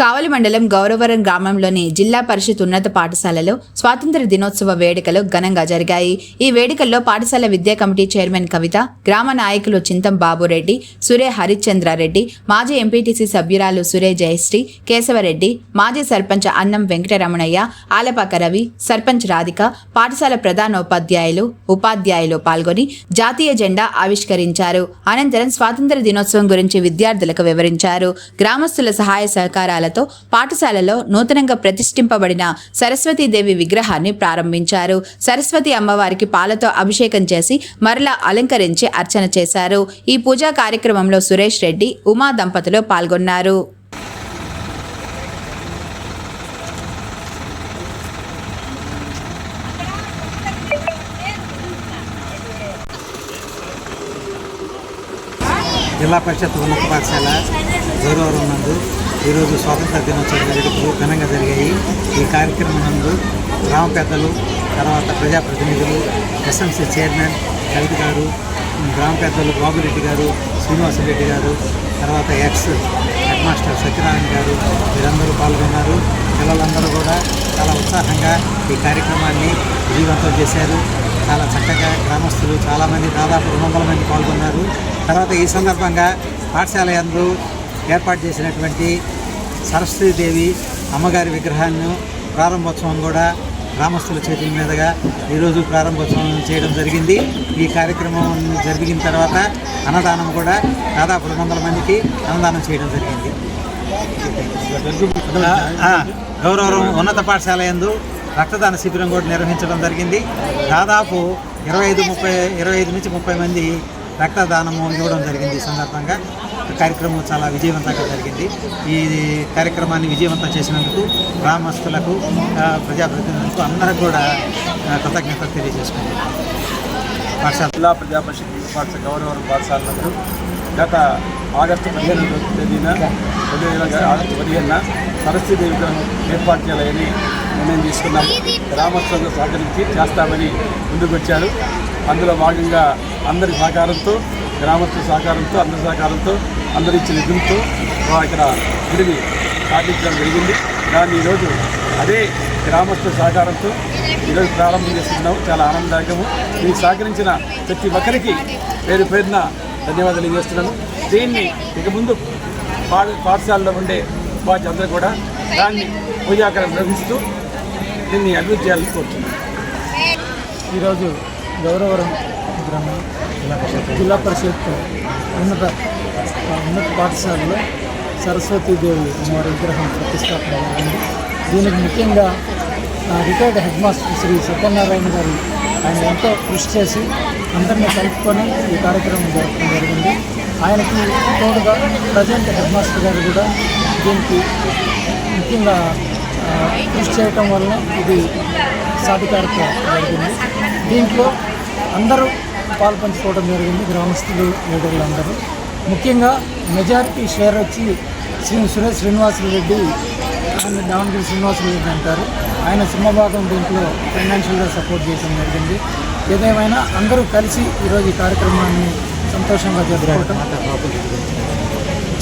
Kavali మండలం గౌరవరం గ్రామంలోని జిల్లా పరిషత్ ఉన్నత పాఠశాలలో స్వాతంత్ర దినోత్సవ వేడుకలు ఘనంగా జరిగాయి. ఈ వేడుకల్లో పాఠశాల విద్యా కమిటీ చైర్మన్ కవిత గ్రామ నాయకులు చింతం బాబురెడ్డి సురే హరిశ్చంద్రారెడ్డి మాజీ ఎంపీటీసీ సభ్యురాలు సురే జయశ్రీ కేశవరెడ్డి మాజీ సర్పంచ్ అన్నం వెంకటరమణయ్య ఆలపాక రవి సర్పంచ్ రాధిక పాఠశాల ప్రధానోపాధ్యాయులు ఉపాధ్యాయులు పాల్గొని జాతీయ జెండా ఆవిష్కరించారు. అనంతరం స్వాతంత్ర దినోత్సవం గురించి విద్యార్థులకు వివరించారు. గ్రామస్తుల సహాయ సహకారాల సహకారాలతో పాఠశాలలో నూతనంగా ప్రతిష్ఠింపబడిన సరస్వతీదేవి విగ్రహాన్ని ప్రారంభించారు. సరస్వతి అమ్మవారికి పాలతో అభిషేకం చేసి మరలా అలంకరించి అర్చన చేశారు. ఈ పూజా కార్యక్రమంలో సురేష్ రెడ్డి ఉమా దంపతులు పాల్గొన్నారు. జిల్లా పరిషత్ ఉన్నత పాఠశాల గౌరవరం నందు ఈరోజు స్వాతంత్ర దినోత్సవం వేడుకలు ఘనంగా జరిగాయి. ఈ కార్యక్రమం నందు గ్రామ పెద్దలు తర్వాత ప్రజాప్రతినిధులు ఎస్ఎంసీ చైర్మన్ కవిత గారు గ్రామ పెద్దలు బాబురెడ్డి గారు శ్రీనివాసరెడ్డి గారు తర్వాత ఎక్స్ హెడ్ మాస్టర్ సత్యనారాయణ గారు వీరందరూ పాల్గొన్నారు. పిల్లలందరూ కూడా చాలా ఉత్సాహంగా ఈ కార్యక్రమాన్ని విజయవంతం చేశారు. చాలా చక్కగా గ్రామస్తులు చాలామంది దాదాపు రెండు వందల మంది పాల్గొన్నారు. తర్వాత ఈ సందర్భంగా పాఠశాల యందు ఏర్పాటు చేసినటువంటి సరస్వతీదేవి అమ్మగారి విగ్రహాన్ని ప్రారంభోత్సవం కూడా గ్రామస్తుల చేతుల మీదుగా ఈరోజు ప్రారంభోత్సవం చేయడం జరిగింది. ఈ కార్యక్రమం జరిగిన తర్వాత అన్నదానం కూడా దాదాపు రెండు వందల మందికి అన్నదానం చేయడం జరిగింది. గౌరవం ఉన్నత పాఠశాల యందు రక్తదాన శిబిరం కూడా నిర్వహించడం జరిగింది. దాదాపు ఇరవై ఐదు ముప్పై ఇరవై ఐదు నుంచి ముప్పై మంది రక్తదానము ఇవ్వడం జరిగింది ఈ సందర్భంగా. కార్యక్రమం చాలా విజయవంతంగా జరిగింది. ఈ కార్యక్రమాన్ని విజయవంతం చేసినందుకు గ్రామస్తులకు ప్రజాప్రతినిధులకు అందరూ కూడా కృతజ్ఞతలు తెలియజేసుకుంటున్నాను. పాఠశాల జిల్లా ప్రజాపరిషత్ పాఠశాల గౌరవరం పాఠశాల నందు గత ఆగస్టు పదిహేను తేదీన రెండు వేల ఆగస్టు పదిహేనున సరస్వతి విగ్రహం ఏర్పాటు చేయాలని నిర్ణయం తీసుకున్నాం. గ్రామస్తులతో సహకరించి చేస్తామని ముందుకు వచ్చారు. అందులో భాగంగా అందరి సహకారంతో గ్రామస్తుల సహకారంతో అందరి సహకారంతో అందరూ ఇచ్చిన నిధులతో ఇక్కడ గుడిని స్థాపించడం జరిగింది. దాన్ని ఈరోజు అదే గ్రామస్తుల సహకారంతో ఈరోజు ప్రారంభం చేస్తున్నాం. చాలా ఆనందదాయకము. దీనికి సహకరించిన ప్రతి ఒక్కరికి పేరు పేరున ధన్యవాదాలు తెలియజేస్తున్నాను. దీన్ని ఇక ముందు పాఠశాలలో ఉండే ఉపాధ్యాయులందరూ కూడా దాన్ని పూజాకరం నిర్వహిస్తూ దీన్ని అభివృద్ధి చేయాలని కోరుతున్నాను. ఈరోజు గౌరవరం గ్రామం జిల్లా పరిషత్ ఉన్నత ఉన్నత పాఠశాలలో సరస్వతీదేవి అమ్మవారి విగ్రహం ప్రతిష్టాపన జరిగింది. దీనికి ముఖ్యంగా retired head master Shri Satyanarayana గారు ఆయన ఎంతో కృషి చేసి అందరినీ కలుపుకొని ఈ కార్యక్రమం జరపడం జరిగింది. ఆయనకి తోడుగా ప్రజెంట్ హెడ్ మాస్టర్ గారు కూడా దీనికి ముఖ్యంగా కృషి చేయటం వలన ఇది సాధికారత జరిగింది. దీంట్లో అందరూ పాల్పంచుకోవడం జరిగింది. గ్రామస్తులు లీడర్లు అందరూ. ముఖ్యంగా మెజారిటీ షేర్ వచ్చి శ్రీ సురేష్ శ్రీనివాసరెడ్డి ఆయన దావణగిరి శ్రీనివాసరెడ్డి అంటారు. ఆయన సింహభాగం దీంట్లో ఫైనాన్షియల్గా సపోర్ట్ చేయడం జరిగింది. ఏదేమైనా అందరూ కలిసి ఈరోజు ఈ కార్యక్రమాన్ని సంతోషంగా జరుపుకోవటం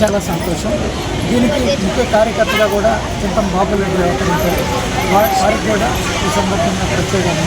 చాలా సంతోషం. దీనికి ముఖ్య కార్యకర్తగా కూడా చింతం బాబురెడ్డి వ్యవహరించారు. వారికి కూడా ఈ సందర్భంగా ప్రత్యేకంగా